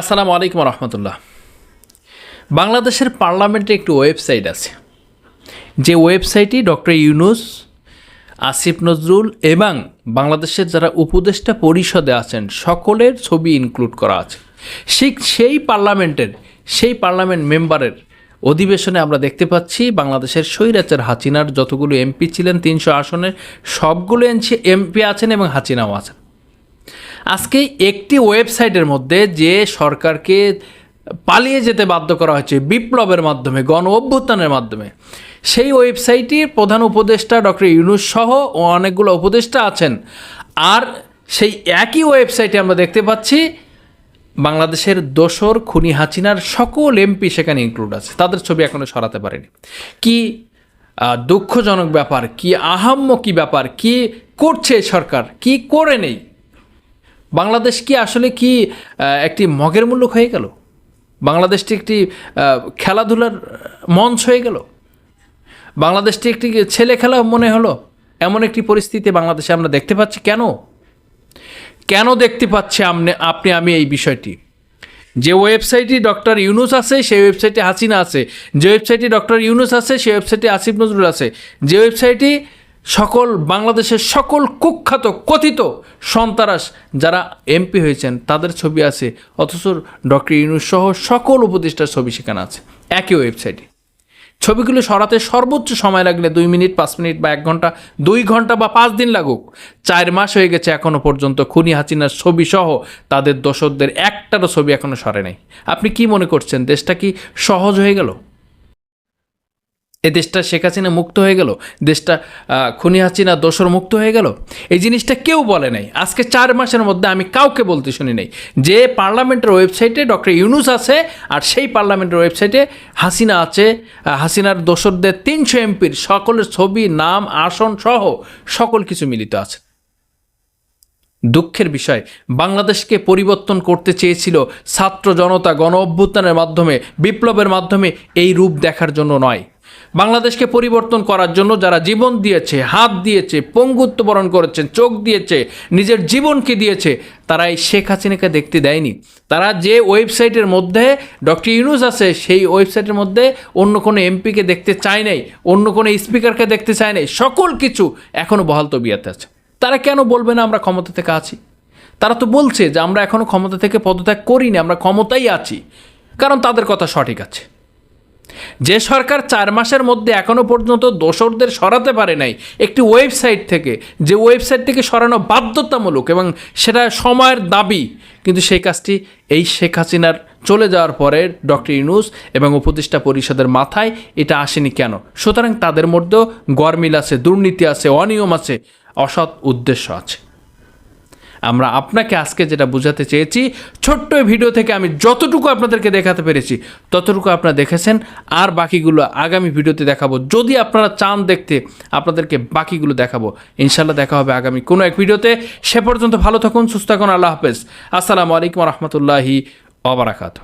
আসসালামু আলাইকুম রহমতুল্লাহ। বাংলাদেশের পার্লামেন্টে একটি ওয়েবসাইট আছে। যে ওয়েবসাইটটি ডক্টর ইউনুস, আসিফ নজরুল এবং বাংলাদেশের যারা উপদেষ্টা পরিষদে আছেন, সকলের ছবি ইনক্লুড করা আছে। ঠিক সেই পার্লামেন্টের, সেই পার্লামেন্ট মেম্বারের অধিবেশনে আমরা দেখতে পাচ্ছি বাংলাদেশের স্বৈরাচার হাসিনার যতগুলো এমপি ছিলেন, তিনশো আসনের সবগুলো এমপি আছেন এবং হাসিনাও আছেন। আজকে একটি ওয়েবসাইটের মধ্যে যে সরকারকে পালিয়ে যেতে বাধ্য করা হয়েছে বিপ্লবের মাধ্যমে, গণ অভ্যুত্থানের মাধ্যমে, সেই ওয়েবসাইটটির প্রধান উপদেষ্টা ডক্টর ইউনুস সহ অনেকগুলো উপদেষ্টা আছেন। আর সেই একই ওয়েবসাইটে আমরা দেখতে পাচ্ছি বাংলাদেশের দোসর, খুনি হাসিনার সকল এমপি সেখানে ইনক্লুড আছে। তাদের ছবি এখনও সরাতে পারেনি। কি দুঃখজনক ব্যাপার, কি আহাম্য কি ব্যাপার, কি করছে সরকার, কি করে নেই? বাংলাদেশ কি আসলে কি একটি মগের মূল্য হয়ে গেল? বাংলাদেশটি একটি খেলাধুলার মঞ্চ হয়ে গেল? বাংলাদেশটি একটি ছেলে খেলা মনে হলো? এমন একটি পরিস্থিতি বাংলাদেশে আমরা দেখতে পাচ্ছি কেন? কেন দেখতে পাচ্ছি আপনি আপনি, আমি এই বিষয়টি? যে ওয়েবসাইটে ডক্টর ইউনুস আছে, সেই ওয়েবসাইটে হাসিনা আছে। যে ওয়েবসাইটে ডক্টর ইউনুস আছে, সেই ওয়েবসাইটে আসিফ নজরুল আছে। যে ওয়েবসাইটে সকল বাংলাদেশের সকল কুখ্যাত, কথিত সন্তারাস যারা এমপি হয়েছেন, তাদের ছবি আছে। অথচ ডক্টর ইউনুস সহ সকল উপদেষ্টার ছবি সেখানে আছে, একই ওয়েবসাইটে ছবিগুলো সরাতে সর্বোচ্চ সময় লাগলে দুই মিনিট, পাঁচ মিনিট বা এক ঘণ্টা, দুই ঘণ্টা বা পাঁচ দিন লাগুক। চার মাস হয়ে গেছে এখনও পর্যন্ত খুনি হাসিনার ছবি সহ তাদের দোসরদের একটারও ছবি এখনও সরে নাই। আপনি কি মনে করছেন, দেশটা কি সহজ হয়ে গেল? এ দেশটা শেখ হাসিনা মুক্ত হয়ে গেল, দেশটা খুনি হাসিনা দোসর মুক্ত হয়ে গেল। এই জিনিসটা কেউ বলে নাই। আজকে চার মাসের মধ্যে আমি কাউকে বলতে শুনি নাই। যে পার্লামেন্টের ওয়েবসাইটে ডক্টর ইউনুস আছে আর সেই পার্লামেন্টের ওয়েবসাইটে হাসিনা আছে হাসিনার দোসরদের তিনশো এমপির সকলের ছবি, নাম, আসন সহ সকল কিছু মিলিত আছে। দুঃখের বিষয়, বাংলাদেশকে পরিবর্তন করতে চেয়েছিল ছাত্র জনতা গণ অভ্যুত্থানের মাধ্যমে, বিপ্লবের মাধ্যমে এই রূপ দেখার জন্য নয়। বাংলাদেশকে পরিবর্তন করার জন্য যারা জীবন দিয়েছে, হাত দিয়েছে, পঙ্গুত্ব বরণ করেছেন, চোখ দিয়েছে, নিজের জীবনকে দিয়েছে তারা এই শেখ হাসিনাকে দেখতে দেয়নি। তারা যে ওয়েবসাইটের মধ্যে ডক্টর ইউনুস আছে, সেই ওয়েবসাইটের মধ্যে অন্য কোনো এমপিকে দেখতে চায় নাই, অন্য কোনো স্পিকারকে দেখতে চায় নাই, সকল কিছু এখনও বহাল তবিয়াতে আছে। তারা কেন বলবে না আমরা ক্ষমতা থেকে আছি? তারা তো বলছে যে আমরা এখনও ক্ষমতা থেকে পদত্যাগ করিনি, আমরা ক্ষমতাই আছি, কারণ তাদের কথা সঠিক আছে। যে সরকার চার মাসের মধ্যে এখনও পর্যন্ত দোসরদের সরাতে পারে নাই, একটি ওয়েবসাইট থেকে, যে ওয়েবসাইট থেকে সরানো বাধ্যতামূলক এবং সেটা সময়ের দাবি, কিন্তু সেই কাজটি এই শেখ হাসিনার চলে যাওয়ার পরে ডক্টর ইউনুস এবং উপদেষ্টা পরিষদের মাথায় এটা আসেনি কেন? সুতরাং তাদের মধ্যেও গরমিল আছে, দুর্নীতি আছে, অনিয়ম আছে, অসৎ উদ্দেশ্য আছে। আমরা আপনাকে আজকে যেটা বোঝাতে চেয়েছি, ছোট্ট ভিডিও থেকে আমি যতটুকু আপনাদেরকে দেখাতে পেরেছি, ততটুকু আপনারা দেখেছেন। আর বাকিগুলো আগামী ভিডিওতে দেখাবো। যদি আপনারা চান দেখতে, আপনাদেরকে বাকিগুলো দেখাবো। ইনশাল্লাহ দেখা হবে আগামী কোনো এক ভিডিওতে। সে পর্যন্ত ভালো থাকুন, সুস্থ থাকুন, আল্লাহ হাফেজ। আসসালামু আলাইকুম রহমতুল্লাহি অবরাকাত